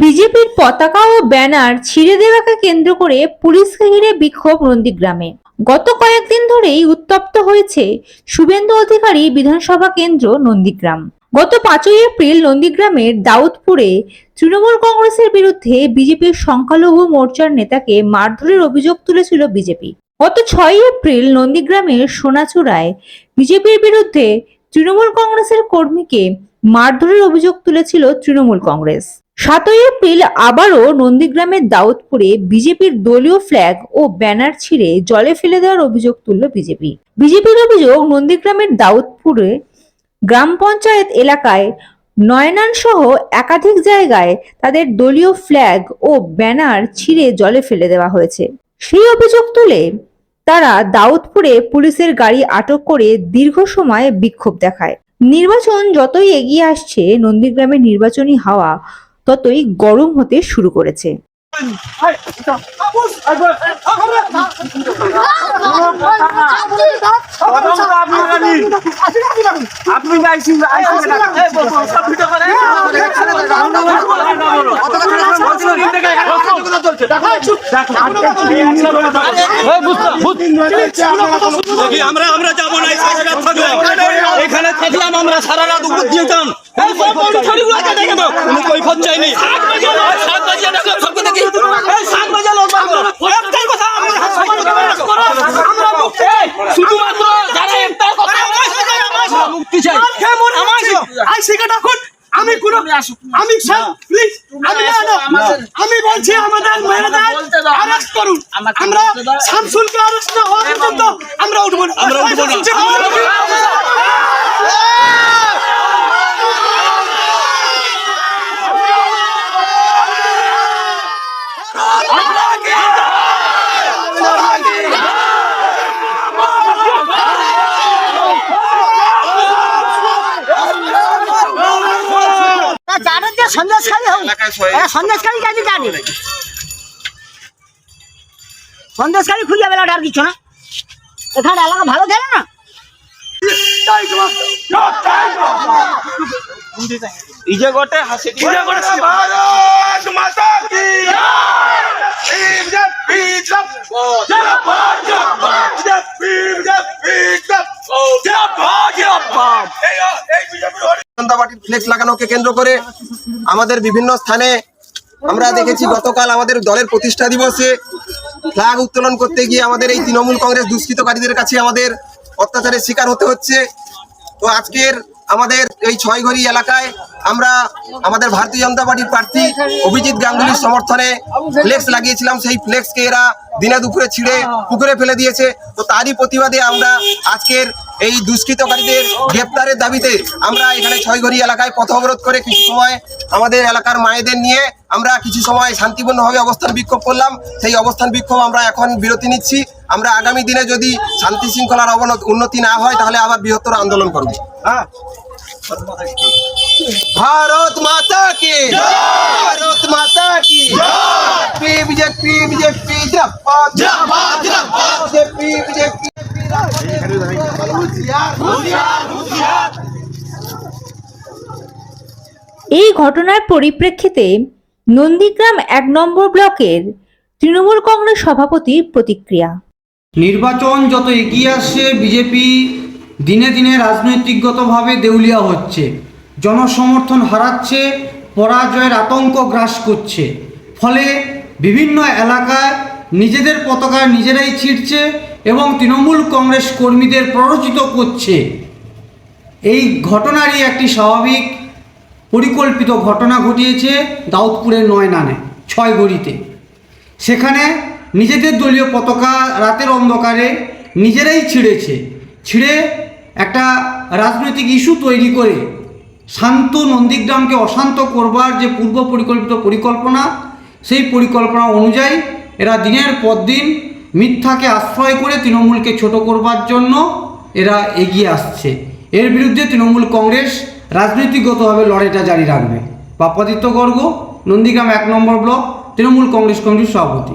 বিজেপির পতাকা ও ব্যানার ছিঁড়ে দেওয়াকে কেন্দ্র করে পুলিশকে ঘিরে বিক্ষোভ নন্দীগ্রামে। গত কয়েকদিন ধরেই উত্তপ্ত হয়েছে শুভেন্দু অধিকারী বিধানসভা কেন্দ্র নন্দীগ্রাম। গত পাঁচই এপ্রিল নন্দীগ্রামের দাউদপুরে তৃণমূল কংগ্রেসের বিরুদ্ধে বিজেপির সংখ্যালঘু মোর্চার নেতাকে মারধরের অভিযোগ তুলেছিল বিজেপি। গত ছয়ই এপ্রিল নন্দীগ্রামের সোনাচূড়ায় বিজেপির বিরুদ্ধে তৃণমূল কংগ্রেসের কর্মীকে মারধরের অভিযোগ তুলেছিল তৃণমূল কংগ্রেস। সাতই এপ্রিল আবারও নন্দীগ্রামের দাউদপুরে বিজেপির দলীয় ফ্ল্যাগ ও ব্যানার ছিঁড়ে জলে ফেলে দেওয়ার অভিযোগ তুলল বিজেপি। বিজেপির অভিযোগ, নন্দীগ্রামের দাউদপুরে গ্রাম পঞ্চায়েত এলাকায় নয়নান সহ একাধিক জায়গায় তাদের দলীয় ফ্ল্যাগ ও ব্যানার ছিঁড়ে জলে ফেলে দেওয়া হয়েছে। সেই অভিযোগ তুলে তারা দাউদপুরে পুলিশের গাড়ি আটক করে দীর্ঘ সময় বিক্ষোভ দেখায়। নির্বাচন যতই এগিয়ে আসছে নন্দীগ্রামের নির্বাচনী হাওয়া ততই গরম হতে শুরু করেছে। আপনি করে দেখি আমরা আমরা যাব না এখানে থাকলাম আমরা সারা রাত উপর দিয়েতাম কৈফত চাইনি? সাত বাজে সবকে দেখি। সাত বাজে লোক একটাই কথা আমরা শুধুমাত্র যারা একটাই কথা মুক্তি চাই। আমি কোন আমি প্লিজ আমি না, না, আমি বলছি আমাদের মেয়েদের আরেস্ট করুন। আমরা শামসুলকে আরেস্ট না হওয়া পর্যন্ত আমরা উঠবো না। আমরা উঠবো সন্দেশখালী হোক সন্দেশখালী কাজে জানে? সন্দেশখালী খুলে বেলাটা আর কিছু না। এখানে এলাকা ভালো খেলে না? ইজে গোটে হাসি ভারত মাতা কি জনতা পার্টির ফ্লেক্স লাগানোকে কেন্দ্র করে আমাদের বিভিন্ন স্থানে আমরা দেখেছি গতকাল আমাদের দলের প্রতিষ্ঠা দিবসে ফ্ল্যাগ উত্তোলন করতে গিয়ে আমাদের এই তৃণমূল কংগ্রেস দুষ্কৃতকারীদের কাছে আমাদের অত্যাচারের শিকার হতে হচ্ছে। তো আজকের আমাদের এই ছয়ঘড়ি এলাকায় আমরা আমাদের ভারতীয় জনতা পার্টির প্রার্থী অভিজিৎ গাঙ্গুলির সমর্থনে ফ্লেক্স লাগিয়েছিলাম। সেই ফ্লেক্সকে এরা দিনে দুপুরে ছিঁড়ে পুকুরে ফেলে দিয়েছে। তো তারই প্রতিবাদে আমরা আজকের এই দুষ্কৃতকারীদের গ্রেপ্তারের দাবিতে আমরা এখানে ছয়ঘড়ি এলাকায় পথ অবরোধ করে কিছু সময় আমাদের এলাকার মায়েদের নিয়ে আমরা কিছু সময় শান্তিপূর্ণভাবে অবস্থান বিক্ষোভ করলাম। সেই অবস্থান বিক্ষোভ আমরা এখন বিরতি নিচ্ছি। আমরা আগামী দিনে যদি শান্তি শৃঙ্খলার অবনত- উন্নতি না হয় তাহলে আবার বৃহত্তর আন্দোলন করব। হ্যাঁ? ভারত মাতা কি? ভারত মাতা কি? বিজেপি বিজেপি বিজেপি এই ঘটনার পরিপ্রেক্ষিতে নন্দীগ্রাম এক নম্বর ব্লকের তৃণমূল কংগ্রেস সভাপতির প্রতিক্রিয়া। নির্বাচন যত এগিয়ে আসছে, বিজেপি দিনে দিনে রাজনৈতিকগতভাবে দেউলিয়া হচ্ছে। জনসমর্থন হারাচ্ছে, পরাজয়ের আতঙ্ক গ্রাস করছে। ফলে বিভিন্ন এলাকায় নিজেদের পতাকা নিজেরাই ছিঁড়ছে এবং তৃণমূল কংগ্রেস কর্মীদের প্ররোচিত করছে। এই ঘটনারই একটি স্বাভাবিক, পরিকল্পিত ঘটনা ঘটিয়েছে দাউদপুরের নয়নানে, ছয় গড়িতে সেখানে নিজেদের দলীয় পতাকা রাতের অন্ধকারে নিজেরাই ছিঁড়েছে। ছিঁড়ে একটা রাজনৈতিক ইস্যু তৈরি করে শান্ত নন্দীগ্রামকে অশান্ত করবার যে পূর্ব পরিকল্পিত পরিকল্পনা, সেই পরিকল্পনা অনুযায়ী এরা দিনের পর দিন মিথ্যাকে আশ্রয় করে তৃণমূলকে ছোট করবার জন্য এরা এগিয়ে আসছে। এর বিরুদ্ধে তৃণমূল কংগ্রেস রাজনৈতিকগতভাবে লড়াইটা জারি রাখবে। পাপাদিত্য গর্গ, নন্দীগ্রাম এক নম্বর ব্লক, তৃণমূল কংগ্রেস কমিটির সভাপতি।